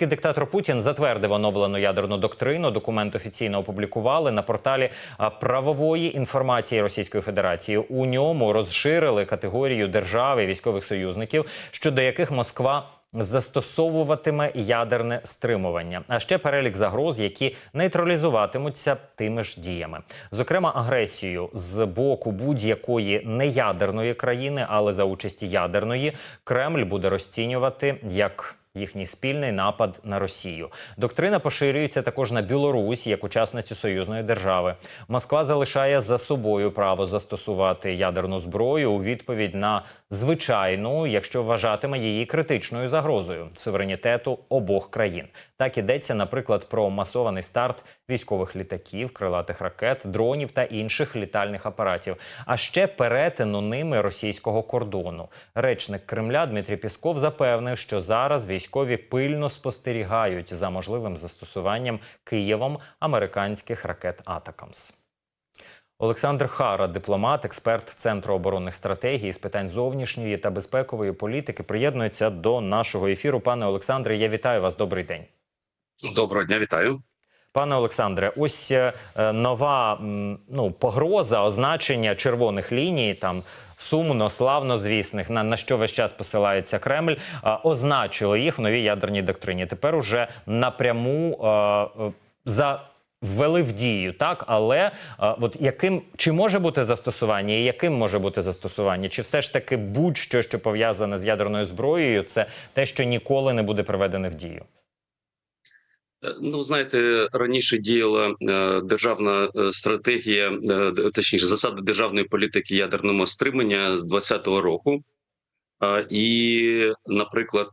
Російський диктатор Путін затвердив оновлену ядерну доктрину. Документ офіційно опублікували на порталі правової інформації Російської Федерації. У ньому розширили категорію держав і військових союзників, щодо яких Москва. Застосовуватиме ядерне стримування, а ще перелік загроз, які нейтралізуватимуться тими ж діями, зокрема агресію з боку будь-якої неядерної країни, але за участі ядерної, Кремль буде розцінювати як їхній спільний напад на Росію. Доктрина поширюється також на Білорусь як учасницю союзної держави. Москва залишає за собою право застосувати ядерну зброю у відповідь на звичайну, якщо вважатиме її критичною загрозою суверенітету обох країн. Так ідеться, наприклад, про масований старт військових літаків, крилатих ракет, дронів та інших літальних апаратів, а ще перетину ними російського кордону. Речник Кремля Дмитрій Пісков запевнив, що зараз військові пильно спостерігають за можливим застосуванням Києвом американських ракет Атакамс. Олександр Хара, дипломат, експерт Центру оборонних стратегій з питань зовнішньої та безпекової політики, приєднується до нашого ефіру. Пане Олександре, я вітаю вас. Добрий день. Доброго дня, вітаю. Пане Олександре, ось е, нова ну, погроза означення червоних ліній там. Сумно, славно звісних, на, на що весь час посилається Кремль, означили їх в новій ядерній доктрині. Тепер уже напряму е, за ввели в дію, так але а, от яким чи може бути застосування, і яким може бути застосування? Чи все ж таки будь-що, що пов'язане з ядерною зброєю, це те, що ніколи не буде приведене в дію? Е, Ну, знаєте, раніше діяла е, державна е, стратегія, точніше, засади державної політики ядерного стримання з 2020 року. І, наприклад,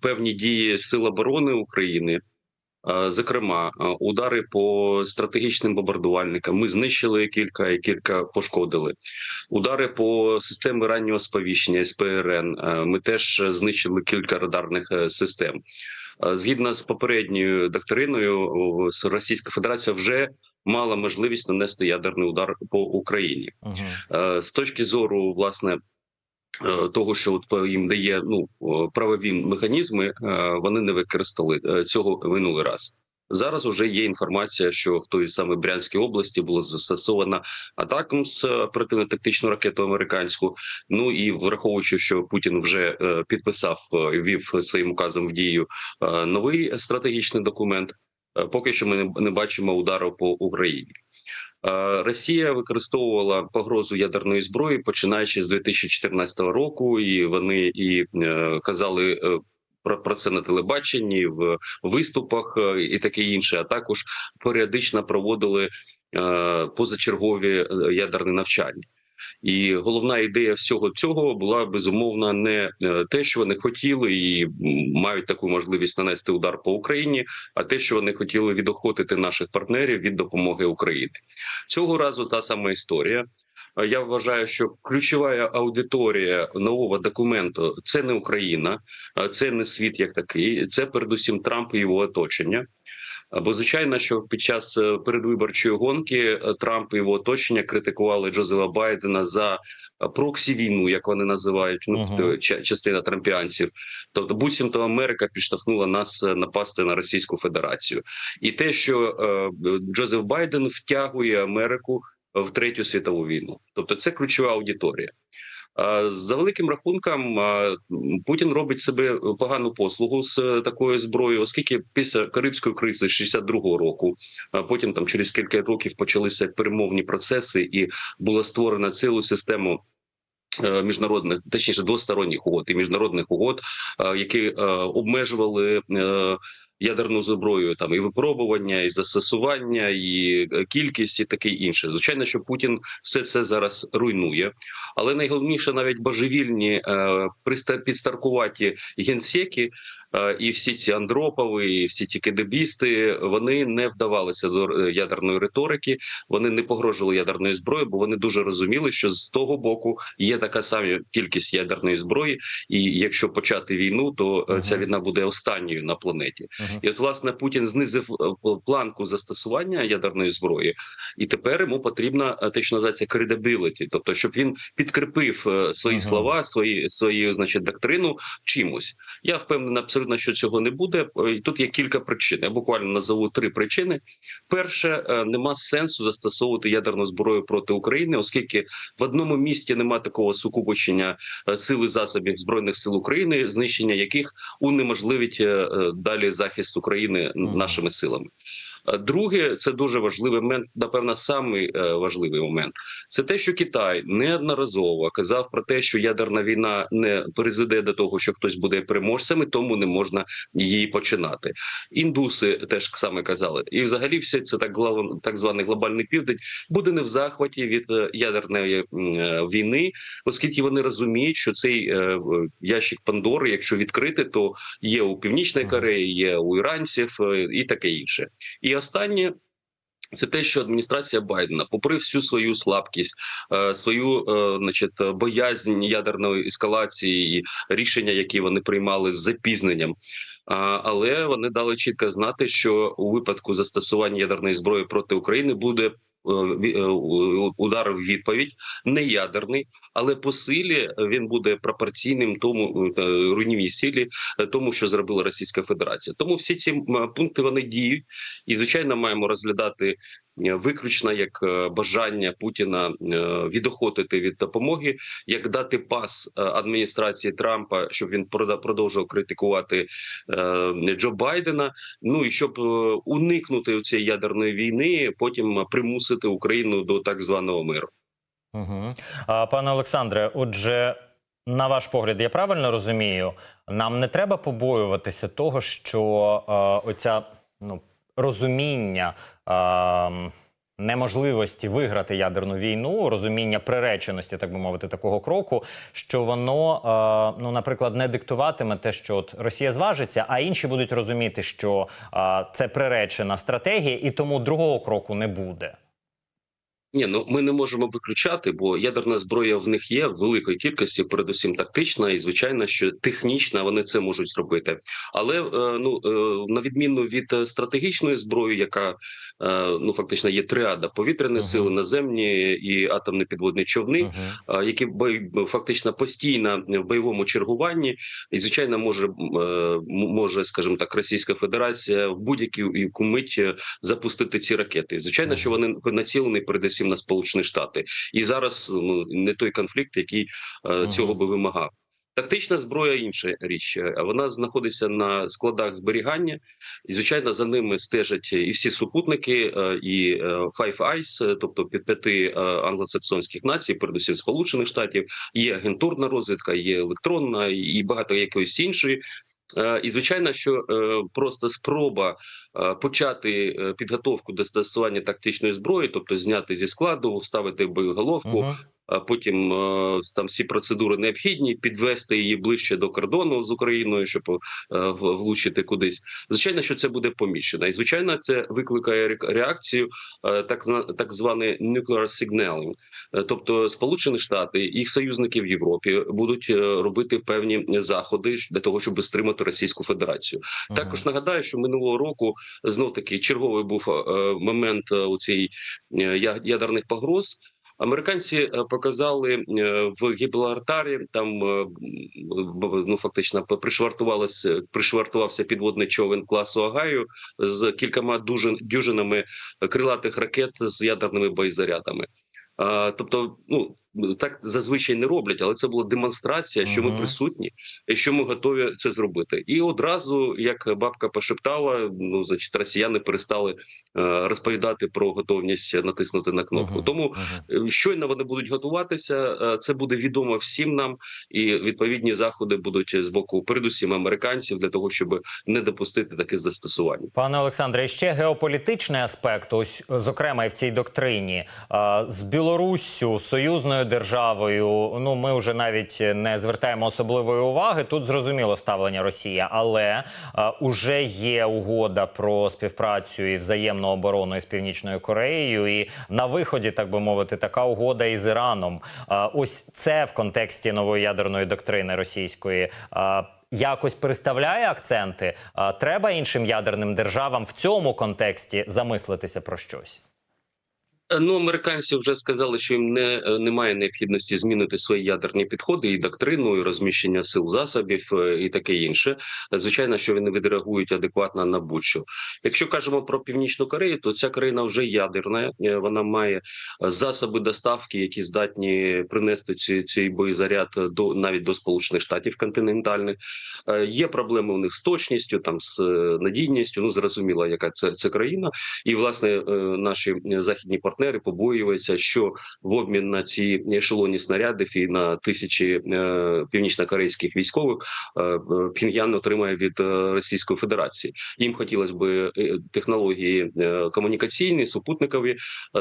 певні дії Сил оборони України, зокрема, удари по стратегічним бомбардувальникам. Ми знищили кілька і кілька пошкодили. Удари по системі раннього сповіщення СПРН. Ми теж знищили кілька радарних систем. Е, Згідно з попередньою доктриною, Російська Федерація вже мала можливість нанести ядерний удар по Україні. Е, З точки зору власне е, того, що от їм дає ну правові механізми, вони не використали цього минулий раз. Зараз вже є інформація, що в той самій Брянській області було застосовано атакам з оперативно-тактичну ракету американську. Ну і враховуючи, що Путін вже е, підписав е, і ввів своїм указом в дію е, новий стратегічний документ. е, Поки що ми не- бачимо удару по Україні. Е, Росія використовувала погрозу ядерної зброї починаючи з 2014 року, і вони і е, казали е, про, про це на телебаченні, в виступах е, і таке інше. А також періодично проводили е, позачергові е, ядерні навчання. І головна ідея всього цього була безумовно не е, те, що вони хотіли, і мають таку можливість нанести удар по Україні, а те, що вони хотіли відохотити наших партнерів від допомоги Україні. Цього разу та сама історія. Я вважаю, що ключова аудиторія нового документу це не Україна, це не світ як такий, це передусім Трамп і його оточення. Бо звичайно, що під час е, передвиборчої гонки е, Трамп і його оточення критикували Джозефа Байдена за е, проксі війну, як вони називають, ну тобто ча- частина трампіанців. Тобто, буцімто Америка підштовхнула нас напасти на Російську Федерацію, і те, що е, Джозеф Байден втягує Америку в третю світову війну, тобто це ключова аудиторія. За великим рахунком Путін робить себе погану послугу з такою зброєю, оскільки після Карибської кризи 62-го року, потім там через кілька років почалися перемовні процеси, і була створена цілу систему. Е, Міжнародних, точніше, двосторонніх угод і міжнародних угод, е, які е, обмежували ядерну зброю, там і випробування, і застосування, і кількість, і таке інше. Звичайно, що Путін все це зараз руйнує, але найголовніше навіть божевільні е, підстаркуваті генсеки і всі ці Андропови, і всі ті кедебісти, вони не вдавалися до е, ядерної риторики, вони не погрожували ядерною зброєю, бо вони дуже розуміли, що з того боку є така сама кількість ядерної зброї, і якщо почати війну, то е, ця війна буде останньою на планеті. І от власне Путін знизив е, планку застосування ядерної зброї, і тепер йому потрібна е, те, що називається credibility, тобто щоб він підкріпив е, свої слова, свої свої, значить, доктрину чимось. Я впевнений абсолютно. Абсолютно, що цього не буде. Е, І тут є кілька причин. Я буквально назову три причини. Перше, е, нема сенсу застосовувати ядерну зброю проти України, оскільки в одному місті немає такого сукупочення сили сил і засобів збройних сил України, знищення яких унеможливить е, е, далі захист України нашими силами. Друге, це дуже важливий момент, напевно, самий е, важливий момент. Це те, що Китай неодноразово казав про те, що ядерна війна не призведе до того, що хтось буде переможцем, і тому не можна її починати. Індуси теж саме казали, і взагалі все це так так званий глобальний південь буде не в захваті від е, ядерної е, війни, оскільки вони розуміють, що цей ящик Пандори, якщо відкрити, то є у Північної. Кореї, є у іранців і таке інше. І останнє. Це те, що адміністрація Байдена, попри всю свою слабкість, е, свою, е, значить, боязнь ядерної ескалації і рішення, які вони приймали з запізненням, але вони дали чітко знати, що у випадку застосування ядерної зброї проти України буде удар в відповідь не ядерний, але по силі він буде пропорційним тому е, руйнівній силі е, тому, що зробила Російська Федерація. Тому всі ці пункти вони діють, і звичайно маємо розглядати е, виключно як е, бажання Путіна е, відохотити від допомоги, як дати пас е, адміністрації Трампа, щоб він продовжував критикувати е, Джо Байдена. Ну і щоб е, уникнути цієї ядерної війни, потім примусити Україну до так званого миру. Угу. А, пане Олександре, отже, на ваш погляд, я правильно розумію, нам не треба побоюватися того, що е, оця ну, розуміння. Е, Неможливості виграти ядерну війну, розуміння приреченості, так би мовити, такого кроку, що воно, е, ну, наприклад, не диктуватиме те, що от Росія зважиться, а інші будуть розуміти, що е, це приречена стратегія, і тому другого кроку не буде. Ні, ну ми не можемо виключати, бо ядерна зброя в них є в великій кількості, передусім тактична, і звичайно, що технічна вони це можуть зробити. Але е, ну е, на відміну від е, стратегічної зброї, яка ну фактично є триада повітряні Мгм. сили, наземні і атомні підводні човни, Угу. а, які бой, фактично постійно в бойовому чергуванні, і звичайно, може е, може, скажімо так, Російська Федерація в будь-яку яку мить е, запустити ці ракети. Звичайно, що вони націлені передусім на Сполучені Штати, і зараз ну не той конфлікт, який е, Мгм. цього би вимагав. Тактична зброя інша річ. Вона знаходиться на складах зберігання, і звичайно за ними стежать і всі супутники, е, і е, Five Eyes, тобто під п'яти е, англосаксонських націй, передусім Сполучених Штатів. Є агентурна розвідка, є електронна і багато якоїсь іншої. І звичайно, що просто спроба почати підготовку до застосування тактичної зброї, тобто зняти зі складу, вставити боєголовку, потім е, там всі процедури необхідні, підвести її ближче до кордону з Україною, щоб е, влучити кудись. Звичайно, що це буде поміщено, і звичайно, це викликає реакцію, е, так так званий nuclear signaling. Тобто, Сполучені Штати і їх союзники в Європі будуть робити певні заходи для того, щоб стримати Російську Федерацію. Також нагадаю, що минулого року знов таки черговий був момент у цій ядерних погроз. Американці е, показали е, в Гіблартарі, там е, ну фактично пришвартувалося, пришвартувався підводний човен класу Агаю з кількома дюжинами крилатих ракет з ядерними боєзарядами. Тобто, ну так зазвичай не роблять, але це була демонстрація, що ми присутні і що ми готові це зробити. І одразу, як бабка пошептала, ну значить, росіяни перестали е, розповідати про готовність натиснути на кнопку. Тому. Е, Щойно вони будуть готуватися, е, це буде відомо всім нам, і відповідні заходи будуть з боку, передусім американців, для того, щоб не допустити таке застосування. Пане Олександре, ще геополітичний аспект, ось зокрема і в цій доктрині з Білоруссю, союзною державою. Ну ми вже навіть не звертаємо особливої уваги. Тут зрозуміло ставлення Росії, але а, уже є угода про співпрацю і взаємну оборону із Північною Кореєю. І на виході, так би мовити, така угода із Іраном. А, ось це в контексті нової ядерної доктрини російської. А, якось переставляє акценти. Треба іншим ядерним державам в цьому контексті замислитися про щось. Е, Ну, американці вже сказали, що їм не е, немає необхідності змінити свої ядерні підходи і доктрину, і розміщення сил засобів, е, і таке інше. Звичайно, що вони відреагують адекватно на будь-що. Якщо кажемо про північну Корею, то ця країна вже ядерна. Вона має засоби доставки, які здатні принести ці, цей боєзаряд до навіть до Сполучених Штатів континентальних. Є проблеми у них з точністю, там з надійністю. Ну зрозуміло, яка це, це країна, і власне наші західні партнери побоюються, що в обмін на ці ешелоні снарядів і на тисячі е, північнокорейських військових е, е, Пхеньян отримає від Російської Федерації. Їм хотілося б технології комунікаційні, супутникові,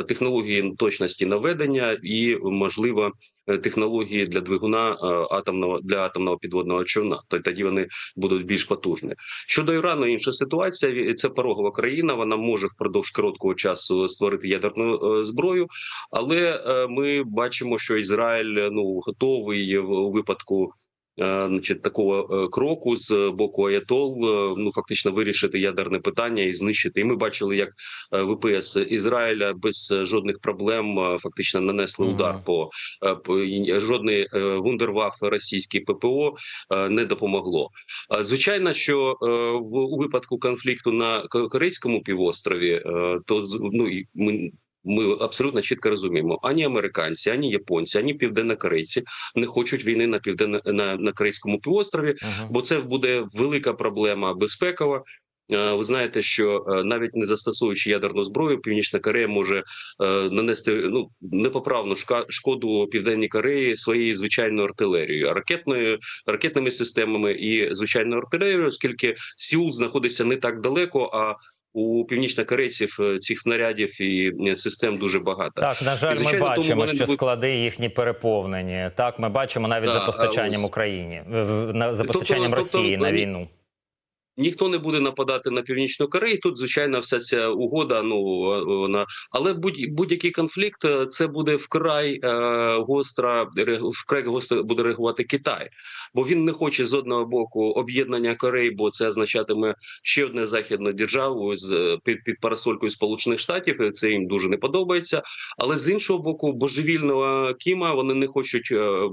технології точності наведення і можливо технології для двигуна е, атомного для атомного підводного човна. То тоді вони будуть більш потужні. Щодо Ірану, інша ситуація. Це порогова країна. Вона може впродовж короткого часу створити ядерну е, зброю, але е, ми бачимо, що Ізраїль е, ну готовий в- випадку. Е, Значить, такого е, кроку з боку Аятол е, ну фактично вирішити ядерне питання і знищити. І ми бачили, як ВПС Ізраїля без жодних проблем фактично нанесли удар по, е, по жодний вундерваф російський ППО не допомогло. Звичайно, що в у випадку конфлікту на Ко- Корейському півострові, то ну і ми. Ми абсолютно чітко розуміємо, ані американці, ані японці, ані південнокорейці не хочуть війни на південно на, на корейському півострові, Мгм. бо це буде велика проблема безпекова. Е, Ви знаєте, що е, навіть не застосовуючи ядерну зброю, Північна Корея може е, нанести ну непоправну шкоду Південній Кореї своєю звичайною артилерією, ракетною ракетними системами і звичайною артилерією, оскільки Сіул знаходиться не так далеко, а у північнокорейців е, цих снарядів і е, систем дуже багато. Так, на жаль, І, звичайно, ми бачимо, тому, що склади їхні переповнені. Так, ми бачимо навіть Да, за постачанням ось- Україні на- за Тобто- постачанням тобто Росії на вони- війну. Ніхто не буде нападати на північну Корею. Тут звичайно вся ця угода. Ну вона але будь будь-який конфлікт е, це буде вкрай е, гостра вкрай гостро буде реагувати Китай, бо він не хоче з одного боку об'єднання Кореї, бо це означатиме ще одне західну державу з е, під, під парасолькою Сполучених Штатів. і Це їм дуже не подобається. Але з іншого боку, божевільного Кіма вони не хочуть е,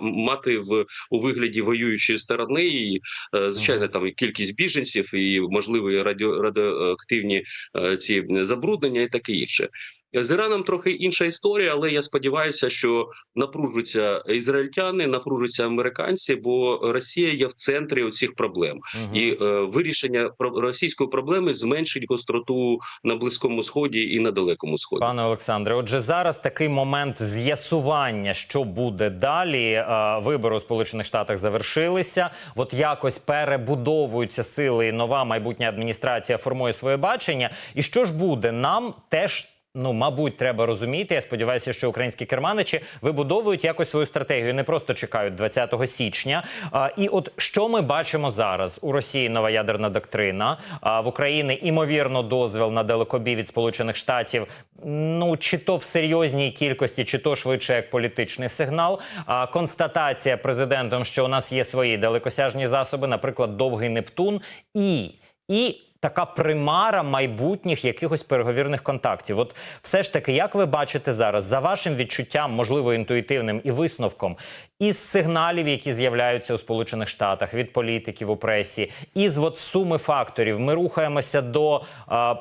мати в у вигляді воюючої сторони. І е, звичайно, там кількість біженців, і можливі радіо радіоактивні е, ці забруднення, і таке інше. З Іраном трохи інша історія, але я сподіваюся, що напружаться ізраїльтяни, напружаться американці, бо Росія є в центрі цих проблем, Мгм. і е, вирішення російської проблеми зменшить гостроту на близькому сході і на далекому сході. Пане Олександре, отже, зараз такий момент з'ясування, що буде далі. Е, Вибори у Сполучених Штатах завершилися. От якось перебудовуються сили, і нова майбутня адміністрація формує своє бачення. І що ж буде? Нам теж. Ну, мабуть, треба розуміти. Я сподіваюся, що українські керманичі вибудовують якось свою стратегію, не просто чекають 20 січня. А, і от що ми бачимо зараз у Росії нова ядерна доктрина, а в Україні імовірно дозвіл на далекобій від Сполучених Штатів. Ну чи то в серйозній кількості, чи то швидше як політичний сигнал. А констатація президентом, що у нас є свої далекосяжні засоби, наприклад, довгий Нептун, і, і така примара майбутніх якихось переговірних контактів. От все ж таки, як ви бачите зараз, за вашим відчуттям, можливо, інтуїтивним і висновком, із сигналів, які з'являються у Сполучених Штатах від політиків у пресі, із от суми факторів, ми рухаємося до. А,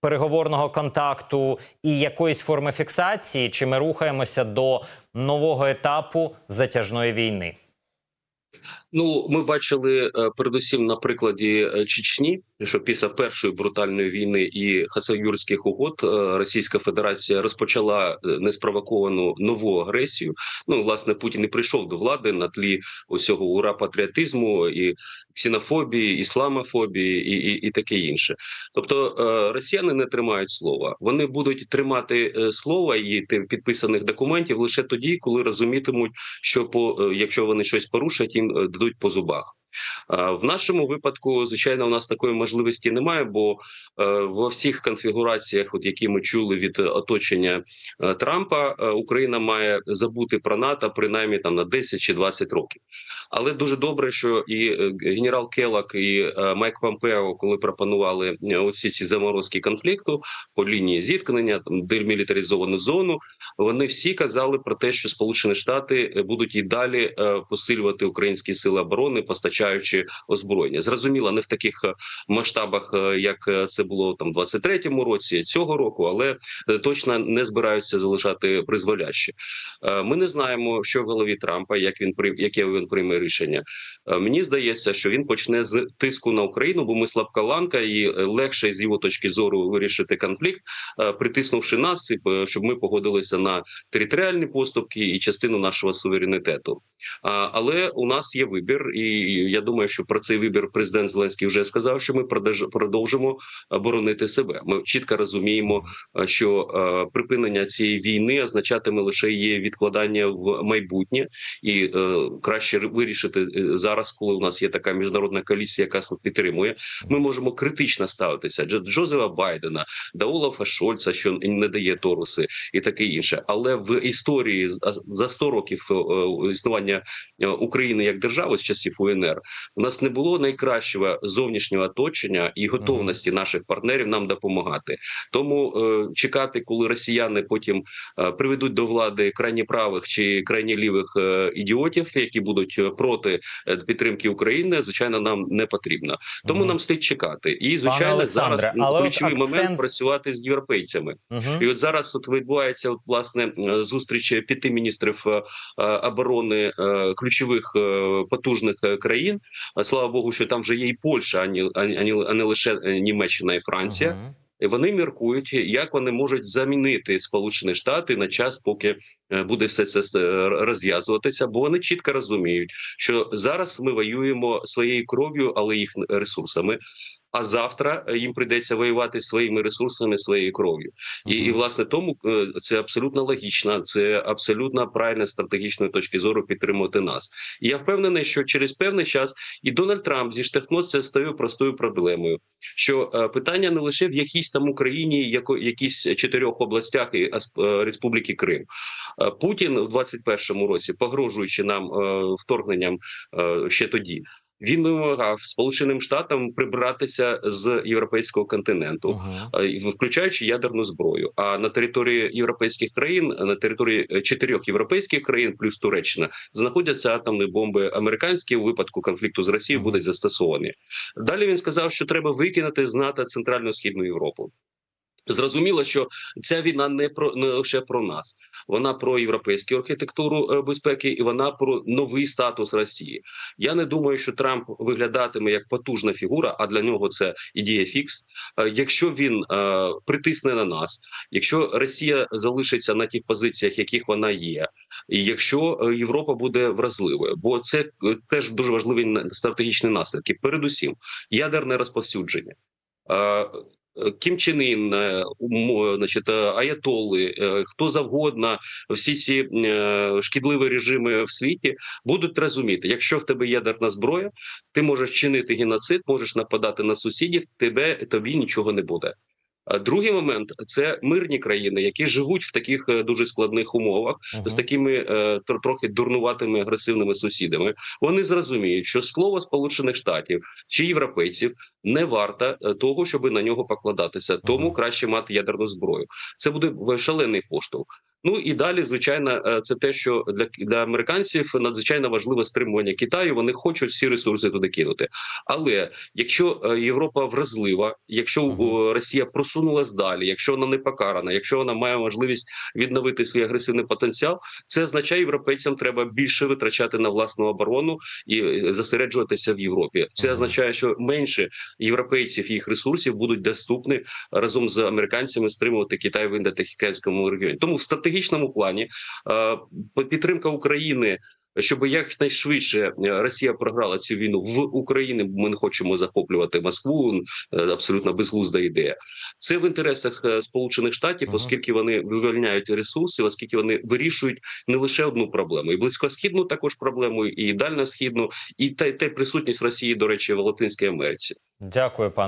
Переговорного контакту і якоїсь форми фіксації, чи ми рухаємося до нового етапу затяжної війни? Ну, ми бачили е, передусім на прикладі е, Чечні, що після першої брутальної війни і хасавюрських угод е, Російська Федерація розпочала неспровоковану нову агресію. Ну, власне, Путін і прийшов до влади на тлі усього ура патріотизму і ксенофобії, ісламофобії і, і, і таке інше. Тобто росіяни не тримають слова. Вони будуть тримати слова і тих підписаних документів лише тоді, коли розумітимуть, що по якщо вони щось порушать, їм е, дадуть по зубах. Е, В нашому випадку, звичайно, у нас такої можливості немає, бо е, во всіх конфігураціях, от які ми чули від оточення е, Трампа, Україна має забути про НАТО принаймні там на 10 чи 20 років. Але дуже добре, що і генерал Келак, і Майк Помпео, коли пропонували оці ці заморозки конфлікту по лінії зіткнення, там демілітаризовану зону, вони всі казали про те, що Сполучені Штати будуть і далі посилювати українські сили оборони, постачаючи озброєння. Зрозуміло, не в таких е, масштабах, е, як е, це було там в 23-му році цього року, але точно не збираються залишати призволяще. Ми не знаємо, що в голові Трампа, як він яке він прийме рішення. Мені здається, що він почне з тиску на Україну, бо ми слабка ланка, і легше з його точки зору вирішити конфлікт, притиснувши нас, щоб ми погодилися на територіальні поступки і частину нашого суверенітету. Але у нас є вибір, і я думаю, що про цей вибір президент Зеленський вже сказав, що ми продовж- продовжимо е, боронити себе. Ми чітко розуміємо, е, що е, припинення цієї війни означатиме лише її відкладання в майбутнє, і краще вирішити зараз, коли у нас є така міжнародна коаліція, яка підтримує. Ми можемо критично ставитися Джозефа Байдена, до Олафа Шольца, що не дає Торуси, і таке інше. Але в історії за 100 років існування України як держави з часів УНР у нас не було найкращого зовнішнього оточення і готовності наших партнерів нам допомагати. Тому е, чекати, коли росіяни потім е, приведуть до влади крайні правих чи крайні лівих е, ідіотів, які будуть е, проти е, підтримки України, звичайно, нам не потрібно. Тому Мгм. нам слід чекати. І звичайно, зараз але ключовий акцент- момент працювати з європейцями. Мгм. І от зараз от відбувається от, власне зустріч п'яти міністрів е, е, оборони е, ключових е, потужних країн. Е, Слава Богу, що там вже є і Польща, а не, а не, лише е, Німеччина і Франція. Мгм. І вони міркують, як вони можуть замінити Сполучені Штати на час, поки е, буде все це е, розв'язуватися, бо вони чітко розуміють, що зараз ми воюємо своєю кров'ю, але їх ресурсами. А завтра е, їм прийдеться воювати своїми ресурсами, своєю кров'ю, і, і власне тому е, це абсолютно логічно, це абсолютно правильно з стратегічної точки зору підтримувати нас. І я впевнений, що через певний час і Дональд Трамп зіштовхнувся з тою простою проблемою, що е, питання не лише в якійсь там Україні, яко якісь чотирьох областях і Республіки Крим. Путін в 21-му році, погрожуючи нам вторгненням ще тоді. Він вимагав Сполученим Штатам прибратися з європейського континенту, Мгм. е, і включаючи ядерну зброю. А на території європейських країн, на території е, чотирьох європейських країн, плюс Туреччина, знаходяться атомні бомби американські. У випадку конфлікту з Росією Мгм. будуть застосовані. Далі він сказав, що треба викинути з НАТО центрально-східну Європу. Зрозуміло, що ця війна не про не лише про нас, вона про європейську архітектуру е, безпеки, і вона про новий статус Росії. Я не думаю, що Трамп виглядатиме як потужна фігура, а для нього це ідея фікс. Е, Якщо він е, притисне на нас, якщо Росія залишиться на тих позиціях, яких вона є, і якщо е, Європа буде вразливою, бо це теж дуже важливі стратегічні наслідки. Передусім, ядерне розповсюдження. Е, Кім Чен Ін, е, значить, е, аятоли, е, хто завгодно, всі ці шкідливі режими в світі будуть розуміти, якщо в тебе ядерна зброя, ти можеш чинити геноцид, можеш нападати на сусідів, тебе тобі нічого не буде. А Другий момент це мирні країни, які живуть в таких е, дуже складних умовах Мгм. з такими е, трохи дурнуватими агресивними сусідами. Вони зрозуміють, що слово Сполучених Штатів чи європейців не варта е, того, щоб на нього покладатися. Тому Мгм. краще мати ядерну зброю. Це буде е, шалений поштовх. Ну і далі, звичайно, е, це те, що для, для американців надзвичайно важливе стримування Китаю. Вони хочуть всі ресурси туди кинути. Але якщо е, Європа вразлива, якщо Росія просунулась далі, якщо вона не покарана, якщо вона має можливість відновити свій агресивний потенціал, це означає, європейцям треба більше витрачати на власну оборону і е, зосереджуватися в Європі. Це означає, що менше європейців і їх ресурсів будуть доступні разом з американцями стримувати Китай в індотихокеанському регіоні. Тому в стратегічному плані е, підтримка України щоб якнайшвидше е, Росія програла цю війну в Україні. Ми не хочемо захоплювати Москву. е, Абсолютно безглузда ідея. Це в інтересах Сполучених Штатів, Ага. оскільки вони вивільняють ресурси, оскільки вони вирішують не лише одну проблему, і близькосхідну також проблему, і дальносхідну, і та, та присутність Росії, до речі, в Латинській Америці. Дякую, пане.